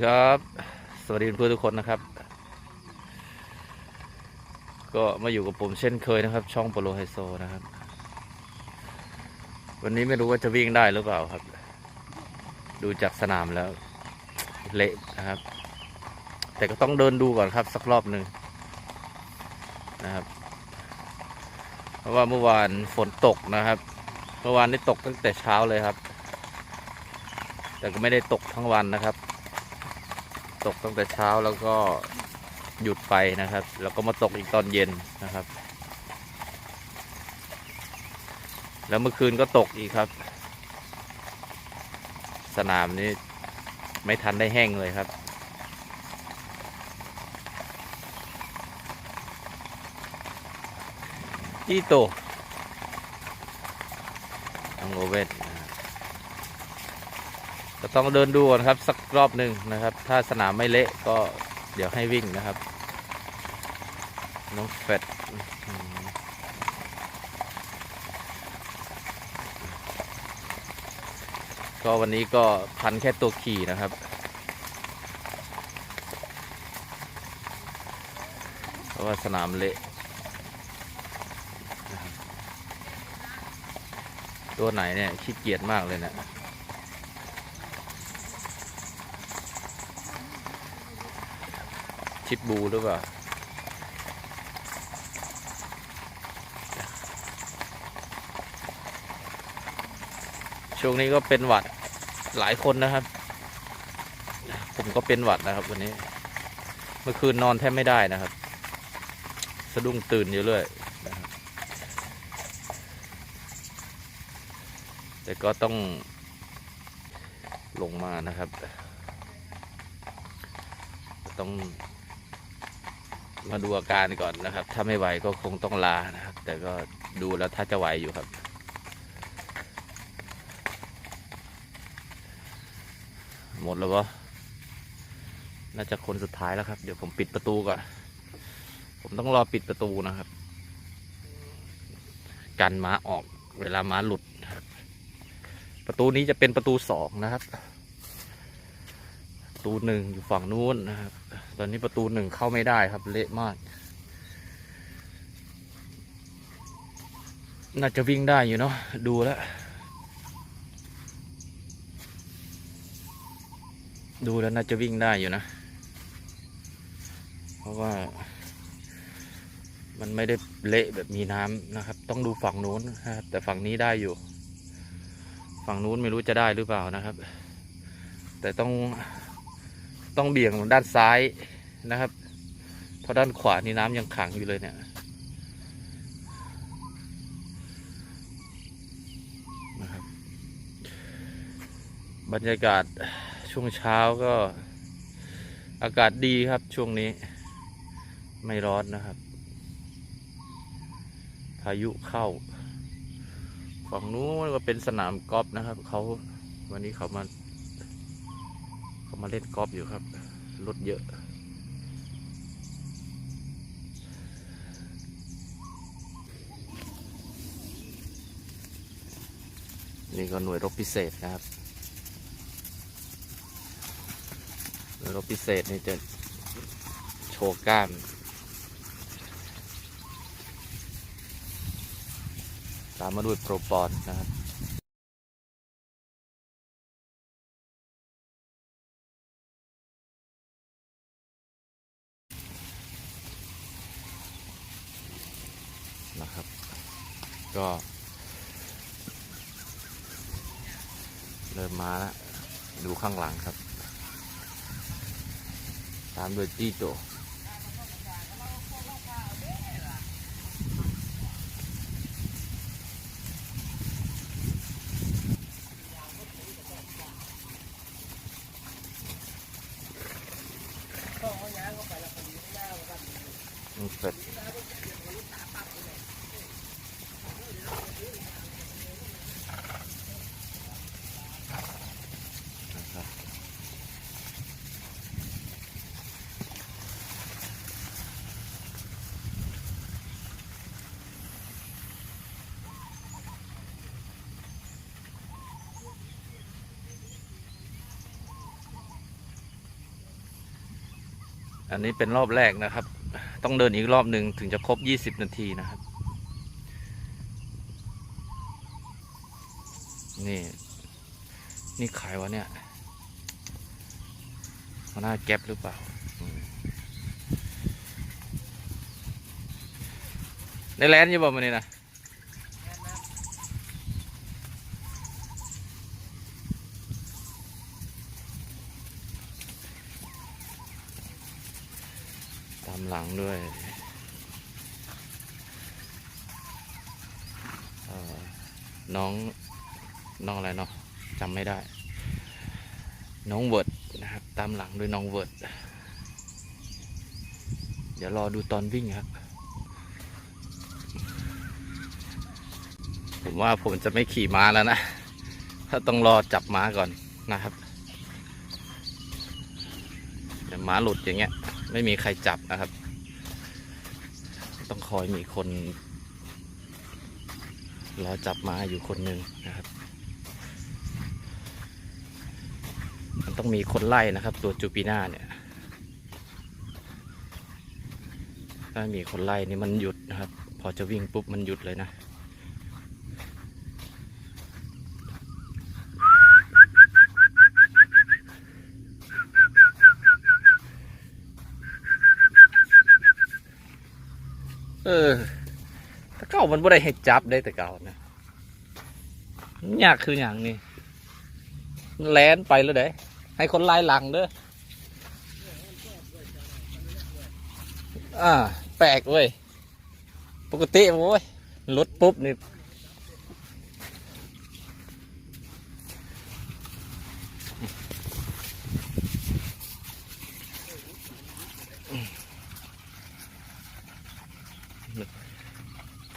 สวัสดีครับ สวัสดีเพื่อนทุกคนนะครับ ก็มาอยู่กับผมเช่นเคยนะครับ ช่องโปโลไฮโซนะครับ วันนี้ไม่รู้ว่าจะวิ่งได้หรือเปล่าครับ ดูจากสนามแล้ว เละนะครับ แต่ก็ต้องเดินดูก่อนครับ สักรอบหนึ่งนะครับ เพราะว่าเมื่อวานฝนตกนะครับ เมื่อวานนี้ตกตั้งแต่เช้าเลยครับแต่ก็ไม่ได้ตกทั้งวันนะครับ ตกตั้งแต่เช้าแล้วก็หยุดไปนะครับ แล้วก็มาตกอีกตอนเย็นนะครับ แล้วเมื่อคืนก็ตกอีกครับ สนามนี้ไม่ทันได้แห้งเลยครับ อีโตอังโอเวทน ก็ต้องเดินดูก่อนครับ สักรอบหนึ่งนะครับ ถ้าสนามไม่เละก็เดี๋ยวให้วิ่งนะครับ น้องเฟดก็วันนี้ก็พันแค่ตัวขี่นะครับ เพราะว่าสนามเละ ตัวไหนเนี่ยขี้เกียจมากเลยเนะี่ ยชิดบูหรือเปล่าช่วงนี้ก็เป็นหวัดหลายคนนะครับ ผมก็เป็นหวัดนะครับ วันนี้ เมื่อคืนนอนแทบไม่ได้นะครับ สะดุ้งตื่นอยู่เรื่อยนะครับแต่ก็ต้องลงมานะครับ ต้อง มาดูอาการก่อนนะครับ ถ้าไม่ไหวก็คงต้องลานะครับ แต่ก็ดูแล้วถ้าจะไหวอยู่ครับ หมดแล้ววะน่าจะคนสุดท้ายแล้วครับ เดี๋ยวผมปิดประตูก่อน ผมต้องรอปิดประตูนะครับ กันม้าออกเวลาม้าหลุด ประตูนี้จะเป็นประตูสองนะครับ ประตูหนึ่งอยู่ฝั่งนู้นนะครับ ตอนนี้ประตูหนึ่งเข้าไม่ได้ครับเละมาก น่าจะวิ่งได้อยู่เนาะดูแล้วดูแล้วน่าจะวิ่งได้อยู่นะ เพราะว่า มันไม่ได้เละแบบมีน้ำนะครับ ต้องดูฝั่งนู้นนะครับ แต่ฝั่งนี้ได้อยู่ ฝั่งนู้นไม่รู้จะได้หรือเปล่านะครับ แต่ต้อง ต้องเบี่ยงด้านซ้ายนะครับ เพราะด้านขวานี่น้ำยังขังอยู่เลยเนี่ยนะครับ บรรยากาศช่วงเช้าก็อากาศดีครับช่วงนี้ไม่ร้อนนะครับ พายุเข้า ฝั่งนู้นก็เป็นสนามกอล์ฟนะครับ เขาวันนี้เขามาเขา มาเล่นกอล์ฟอยู่ครับ รถเยอะ นี่ก็หน่วยรบพิเศษนะครับ หน่วยรบพิเศษนี่จะโชว์ก้ามตามมาด้วยโปรปอนนะครับนะครับ ก็ เริ่มมาแล้วดูข้างหลังครับ ตามด้วยจี้โจอืมเสร็ อันนี้เป็นรอบแรกนะครับ ต้องเดินอีกรอบหนึ่งถึงจะครบ 20 นาทีนะครับ นี่ นี่ขายวะเนี่ยหัวหน้าแก๊ปหรือเปล่า ในแลนด์ยี่บอกมานี่นะ ตามหลังด้วยเอ่อ น้องน้องอะไรเนาะจำไม่ได้ น้องเวิร์ดนะครับ ตามหลังด้วยน้องเวิร์ดเดี๋ยวรอดูตอนวิ่งครับ ผมว่าผมจะไม่ขี่ม้าแล้วนะ ถ้าต้องรอจับม้าก่อนนะครับเดี๋ยวม้าหลุดอย่างเงี้ย ไม่มีใครจับนะครับ ต้องคอยมีคน รอจับมาอยู่คนหนึ่งนะครับ มันต้องมีคนไล่นะครับ ตัวจูปีน่าเนี่ย ถ้ามีคนไล่นี่มันหยุดนะครับ พอจะวิ่งปุ๊บมันหยุดเลยนะเออามันบ่ได้ให้จับได้แต่เก่านะยากคืออย่างนี้แลนไปแล้วเด้ให้คนไล่หลังเด้ออ่าแปลกเว้ยปกติโว้ยรถปุ๊บนี่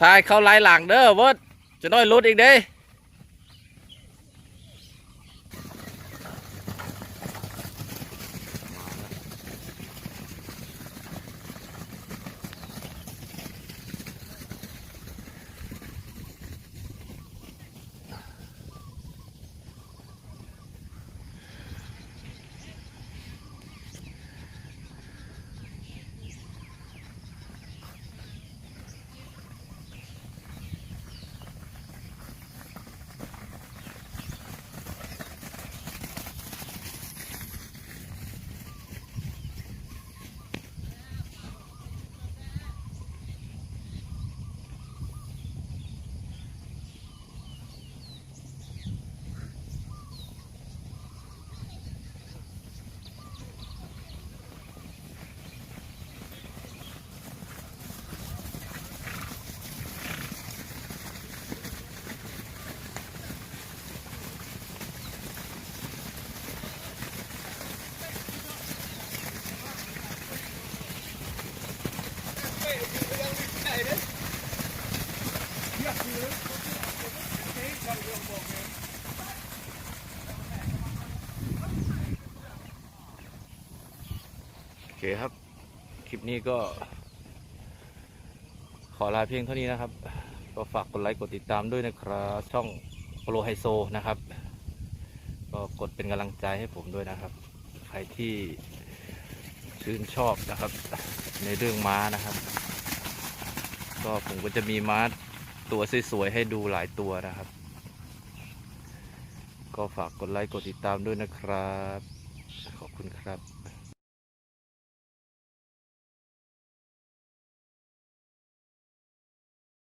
ทายเข้าไล่หลังเด้อเวิร์ดจะน้อยรุดอีกเด้ ลิปนี้ก็ ขอลาเพียงเท่านี้นะครับ ก็ฝากกดไลค์กดติดตามด้วยนะครับช่องโปโลไฮโซนะครับ ก็กดเป็นกำลังใจให้ผมด้วยนะครับ ใครที่ชื่นชอบนะครับ ในเรื่องม้านะครับ ก็ผมก็จะมีม้าตัวสวยๆให้ดูหลายตัวนะครับ ก็ฝากกดไลค์กดติดตามด้วยนะครับ ขอบคุณครับ